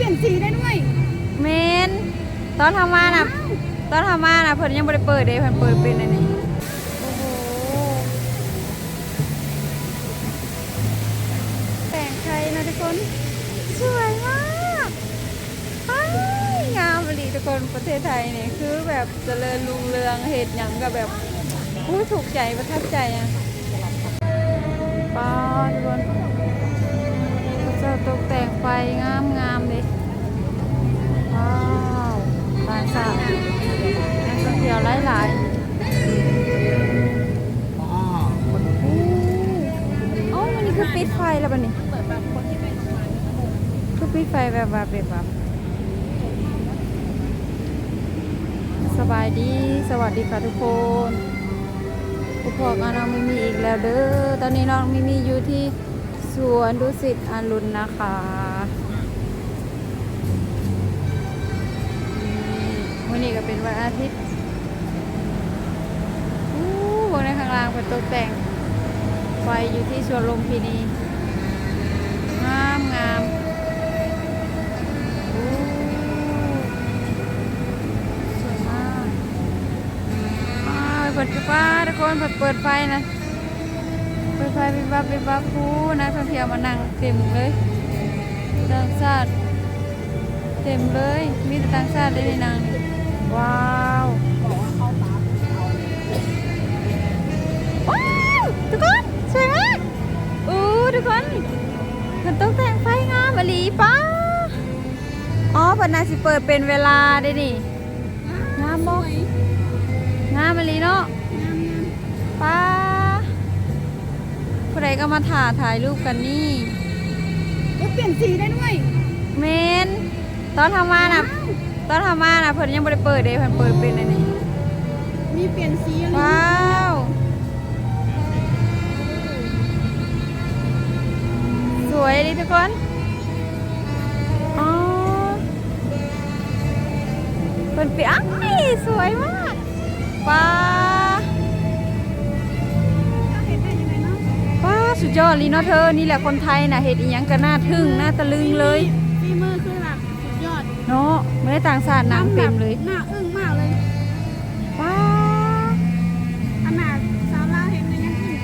ปลี่ยนสีได้ด้วยเมนตอนทำมาน่ะตอนทำมาน่ะเพิ่นยังบ่ได้เปิดเด้เพิ่นเปิดเป็นอันนี้โอ้โหแต่งไทยนะทุกคนสวยมากอ้ายงามอหลีทุกคนประเทศไทยนี่คือแบบเจริญรุ่งเรืองเหตุหยังก็แบบอู้ถูกใจประทับใจอะ แล้วปะนี่เปิดแบบคนที่ไปทำงานคือปิดไฟแบบแบบแบบแบบสบายดีสวัสดีค่ะทุกคนพวกพวกน้องมิมีอีกแล้วเด้อตอนนี้น้องมิมีอยู่ที่สวนดุสิตอารุณนะคะวันนี้ก็เป็นวันอาทิตย์อู้บนในข้างล่างเป็นตกแต่งไฟอยู่ที่สวนลมพินีามงามโอ้สวยมากอ้าเปิดไฟทุกคนเปิดเปิดไฟนะเปิดไฟเป็นบับเป็นบับคูนะท่องเที่ยวมานั่งเต็มเลยต่างชาติเต็มเลย มีแต่ต่างชาติได้ในนางนี่ว้าวว้าวทุกคนสวยมากอู้ทุกคนมันต้องแต่ มอหลีป้าอ๋อเพนนาสิเปิดเป็นเวลาได้นี่งามบ่งามอหลีเนาะป้าผู้ใดก็มาถ่าถ่ายรูปกันนี่ก็เปลี่ยนสีได้ด้วยเมนตอนทำมาน่ะตอนทำมาน่ะเพิ่นยังบ่ได้เปิดเด้เพิ่นเปิดเป็นอันนี้มีเปลี่ยนสีอะไรว้าวสวยดิทุกคน เป็นปีอ้ายสวยมากป้าเห็นได้ยังไงเนาะป้าสุดยอดลีเนาะเธอ นี่แหละคนไทยน่ะเห็ดอีหยังก็น่าทึ่งน่าตะลึงเลยฝีมือคือแบบสุดยอดเนาะไม่ได้ต่างชาตินางเต็มเลยหน้าอึ้งมากเลยป้าขนาดสาวลาวเห็นมันยังอึ้ง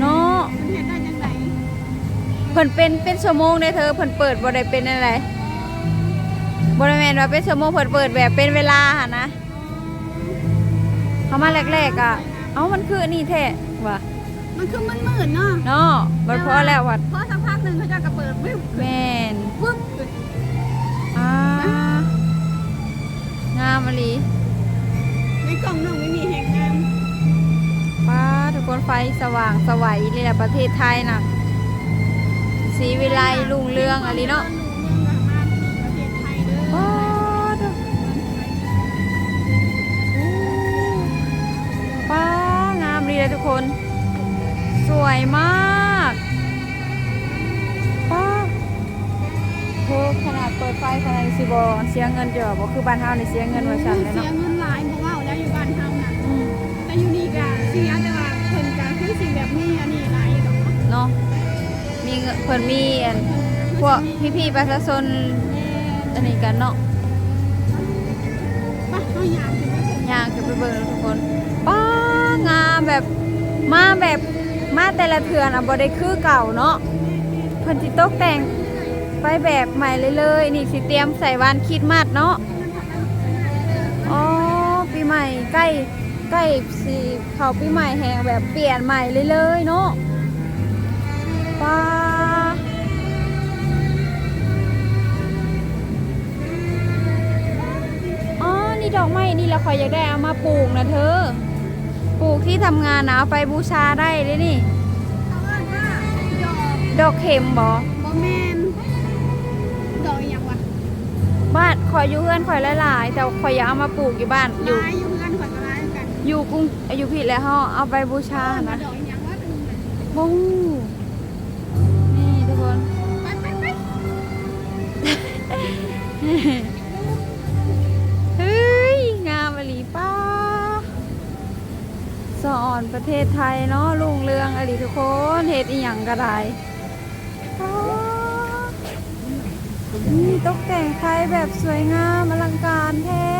เนาะมันเห็นได้ยังไงเพิ่นเป็นเป็นชั่วโมงได้เธอเพิ่นเปิดบ่ได้เป็นอะไร บ่ได้แม่นว่าเป็นชั่วโมงเพิ่นเปิดแบบเป็นเวลาหั่นนะเขามาแรกๆอะ เอ้ามันคืออันนี่แท้ว่ะมันคือมันมืดเนาะเนาะบ่พอแล้ววัดพอสักพักหนึ่งเขาจะกระเปิดวิวแม่นวึบเลยอ่างามอหลีในกล่องน้องไม่มีแห่งงามป้าทุกคนไฟสว่างสวัยเลยล่ะประเทศไทยน่ะสีวิไลรุ่งเรืองอะไรเนาะ เลยทุกคน สวยมากป้าโหขนาดเปิดไฟขนาดสิบอเสียเงินเจอบอกคือบ้านเฮาในเสียเงินว่าฉันเลยเสีเนาะยเงินหลายบอกว่าแล้วอยู่บ้านเฮาน่ะอืมแต่อยู่นี่ก็เสียแต่ว่าเพิ่นก็คือสิแบบนี้อันนี้หลายดอกเนาะเนาะมีเงินเพิ่นมีอันพวกพี่ๆประชาชนอันนี้กันเนาะไปเฮาอยากถึงว่าเพิ่นย่างจะไปเบิ่งทุกคนป้า งามแบบมาแบบมาแต่ละเทือนอะบ่ได้คือเก่าเนาะเพิ่นสิตกแต่งไปแบบใหม่เลยเลยนี่สิเตรียมใส่วานคริดมาดเนาะอ๋อปีใหม่ใกล้ใกล้สิเข้าปีใหม่แหงแบบเปลี่ยนใหม่เลยเลยเนาะป้าอ๋อนี่ดอกไม้นี่ละคอยอยากได้เอามาปลูกนะเธอ ที่ทำงานนะเอาไปบูชาได้เลยนี่เขาเอิ้นว่าดอกดอกเข็มบอบ่แม่นดอกอีหยังวะบ้านคอยอยู่เพื่อนคอยหลายๆแต่คอยอยากเอามาปลูกอยู่บ้านอยู่หลายอยู่กันข่อยก็หลายกันอยู่กรุงอยู่ผิดแล้วเฮาเอาไปบูชาเอิ้นว่านะดอกอีหยังวะลืมเลยบุ้งนี่ทุกคน ไปไปไป อนประเทศไทยเนาะลุงเรืองอหลีทุกคนเฮ็ดอีหยังก็ได้นี่ตกแต่งไฟแบบสวยงามอลังการแท้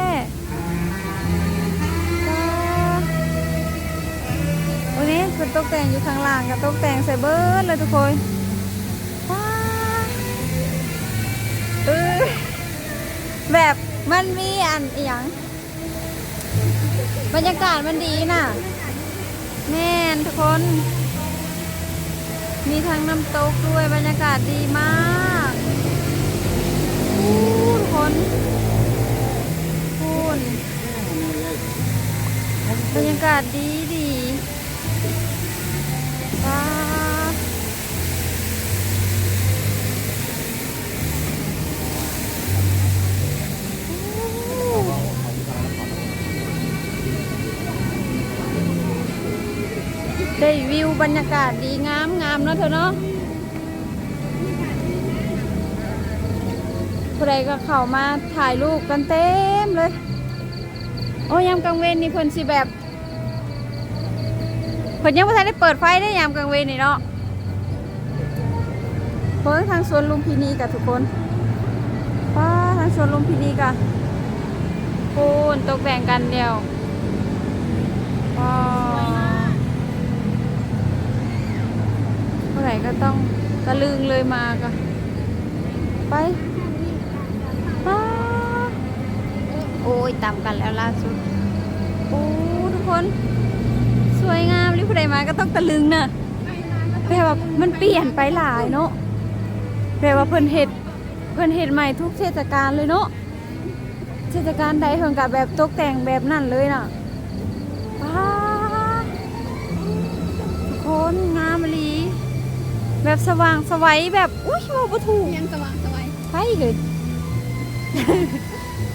วันนี้คุณตกแต่งอยู่ข้างล่างกับตกแต่งใส่เบิร์ดเลยทุกคนเออแบบมันมีอันอีหย่างบรรยากาศมันดีน่ะ แม่นทุกคน มีทั้งน้ำตกด้วยบรรยากาศดีมากทุกคนคุณบรรยากาศดีดีว้า วิวบรรยากาศดีงามงามเนาะเธอเนาะผู้ใดก็เข้ามาถ่ายรูปกันเต็มเลย โอ้ยามกลางเวนนี่เพิ่นสิแบบเพิ่นยังไม่ทันได้เปิดไฟได้ยามกลางเวนนี่เนาะเพิ่งทางสวนลุมพินีกับทุกคนป้าทางสวนลุมพินีกับปูนตกแต่งกันเดียวว้าวเมื่อ ไหร่ก็ต้องตะลึงเลยมากะไปป้าโอ้ยตามกันแล้วล่าสุด โอ้ทุกคน สวยงามรีผู้ใดมาก็ต้องตะลึงนะแปลว่ามันเปลี่ยนไปหลายเนาะแปลว่าเพิ่นเห็ดเพิ่นเห็ดใหม่ทุกเทศกาลเลยเนาะเทศกาลใดเพิ่นกับแบบตกแต่งแบบนั่นเลยน่ะว้าทุกคนงามลี แบบสว่างสวัยแบบอุ้ยว่าบ่ถูกยังสว่างสวยไฟเลย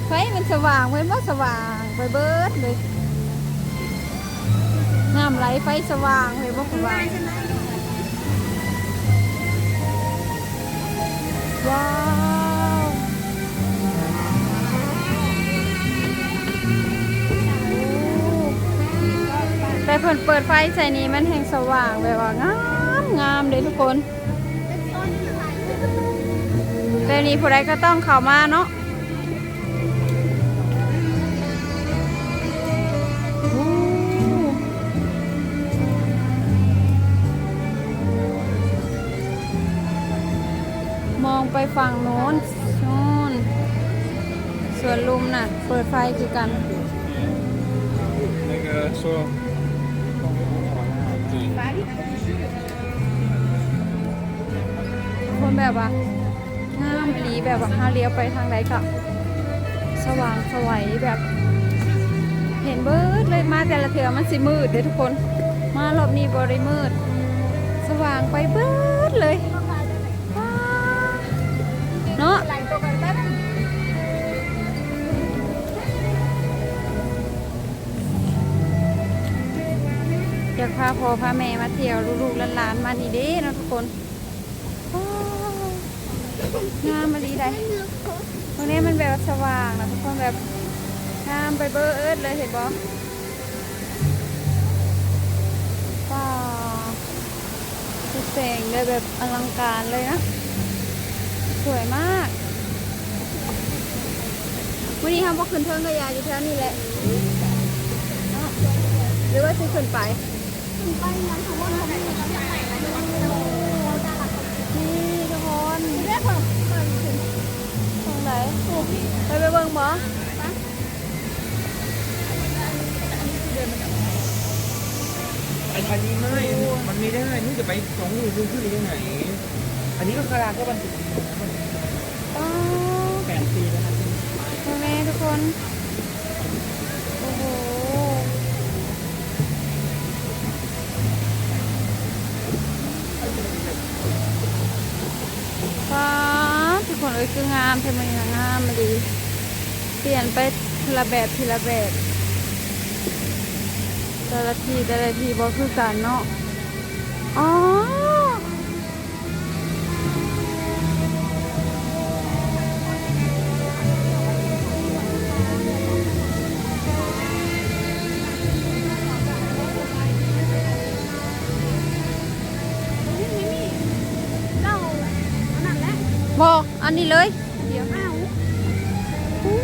ไฟมันสว่างเว้นว่าสว่างไปเบิดเลยน้ำไหลไฟสว่างเลยว่าสว่างว้าวโอ้แต่เพิ่นเปิดไฟใส่นี้มันแห่งสว่างแบบว่างาม งามเลยทุกคน แบบนี้ผู้ใดก็ต้องเข้ามาเนาะโอ้มองไปฝั่งโน้นโน้นสวนลุมน่ะ เปิดไฟคือกัน 那个说， คนแบบว่างามอีหลีแบบว่าห้าเลี้ยวไปทางใดก็สว่างสวัยแบบ เห็นเบิดเลยมาแต่ละเถื่อมันสิมืดเด้ทุกคน มารอบนี้บริมืด สว่างไปเบิดเลยเนาะ อยากพาพ่อพาแม่มาเที่ยวลูกๆหลานๆมานี่เด้นะทุกคนงามมาลีได้ตรงนี้มันแบบสว่างนะทุกคนแบบงามไปเบิดเลยเห็นบ่ว้าวคือแสงเลยแบบอลังการเลยนะ สวยมากวันนี้ทำพวกขึ้นเทิงกระยาอยู่แถวนี้แหละหรือว่าจะขึ้นไป นั้นของว่าเขาไม่ได้ใหญ่แล้วจะว่าจะหลักนี่ทุกคนเรียกแบบเปิดถึงตรงไหนไปไปเบิ่งบ่อันอันนี้ไม่ มันไม่ได้นี่จะไปสองหมื่นขึ้นได้ยังไง อันนี้ก็คาราก็บรรจุอ๋อแปดปีแล้วครับพ่อแม่ทุกคน คนเอ้ยคืองามทำไมงามมาดี เปลี่ยนไปทีละแบบทีละแบบ แต่ละทีแต่ละทีบอกคือกันเนาะอ๋อ อันนั้นแหละบอกอันนี้เลยเเดี๋ยวอ้าวอู้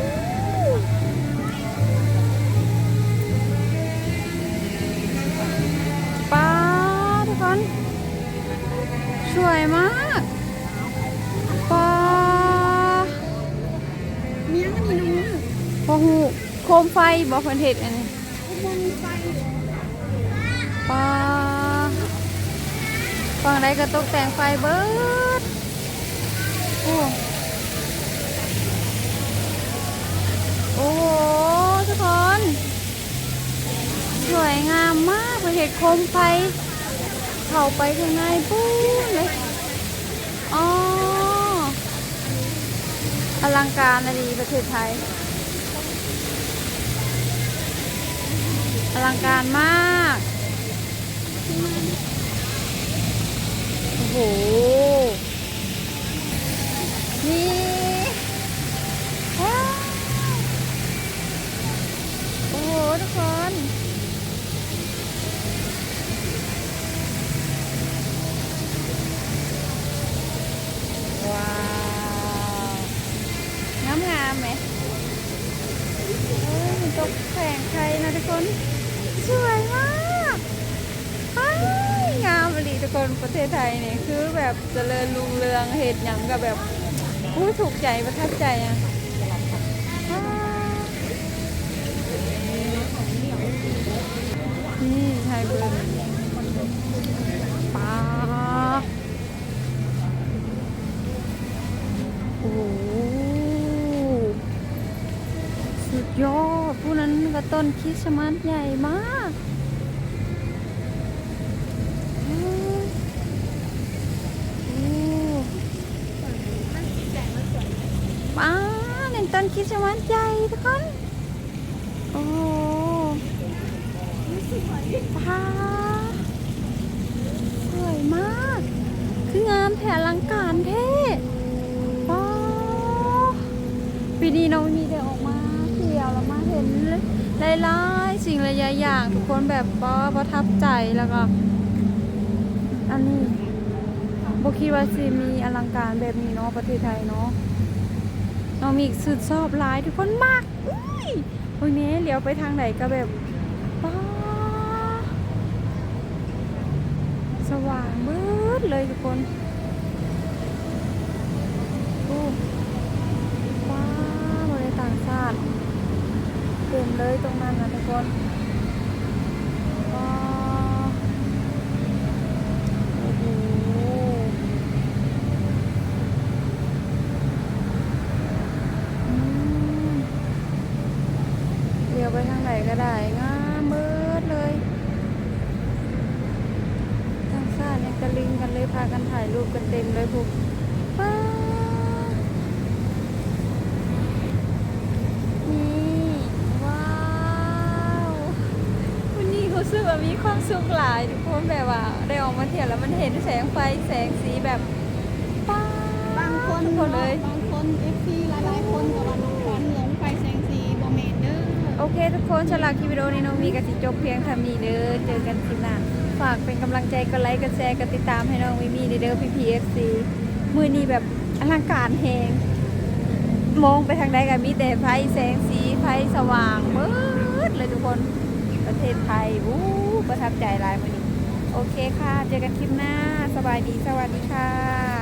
ป้าทุกคนสวยมากป้าเมียงอันนี้น้องพอหูโคมไฟบอกเพิ่นเฮ็ดอันนี้อุโมงค์ไฟป้าฝั่งใดก็ตกแต่งไฟเบิด โอ้โอ้โหทุกคน สวยงามมากเห็ดโคมไฟเข้าไปข้างในปู้นเลยอ๋ออลังการนะดีประเทศไทย อลังการมาก โอ้โห คนประเทศไทยเนี่ยคือแบบเจริญรุ่งเรืองเหตุหยังกับแบบอู้ถูกใจประทับใจอะนี่ไทยเบิร์นป้าโอ้โหสุดยอดผู้นั้นก็ต้นคริสต์มาสใหญ่มากโอ้โห ป้าเนี่ยต้นคริสต์มาสใหญ่ทุกคน โอ้โหป้าสวยมาก คืองามแถลังการเท่ป้าปีนี้น้องมีได้ออกมาเที่ยวแล้วมาเห็นหลายๆสิ่งหลายๆอย่างทุกคนแบบป้าประทับใจแล้วก็ อันนี้บคิดว่าสิมีอลังการแบบนี้เนาะประเทศไทยเนาะ น้องมีสุดชอบหลายทุกคนมากอุ้ยวันนี้เลี้ยวไปทางไหนก็แบบป้าสว่างมืดเลยทุกคนโอ้ว้าวบริต่างชาติเต็มเลยตรงนั้นนะทุกคนว้าวโอ้โหอืมเลี้ยวไปทางไหนก็ได้งามเบิดเลยทางชาติเนี่ยกระลิงกันเลยพากันถ่ายรูปกันเต็มเลยพวกว้าวนี่ว้าววันนี้รู้สึกว่ามีความสุขหลายทุกคนแบบว่าได้ออกมาเที่ยวแล้วมันเห็นแสงไฟแสงสีแบบป้าบางคนทุกคนเลยบางคนเอฟซีหลายๆคนก็ว่าน้องขวัญหลงไฟแสงสีโบเมนเดอร์โอเค ทุกคนสำหรับคลิปวิดีโอนี้น้องมีกับสิจบเพียงเท่านี้เด้อเจอกันคลิปหน้า ฝากเป็นกำลังใจกดไลค์กดแชร์กดติดตามให้น้องวิมี่เด้อพี่พีเอฟซีมือนี้แบบอลังการแหงมองไปทางใดก็มีแต่ไฟแสงสีไฟสว่างมืดเลยทุกคนประเทศไทยวู้ประทับใจหลายมือนี้โอเคค่ะ เจอกันคลิปหน้า สบายดี สวัสดีค่ะ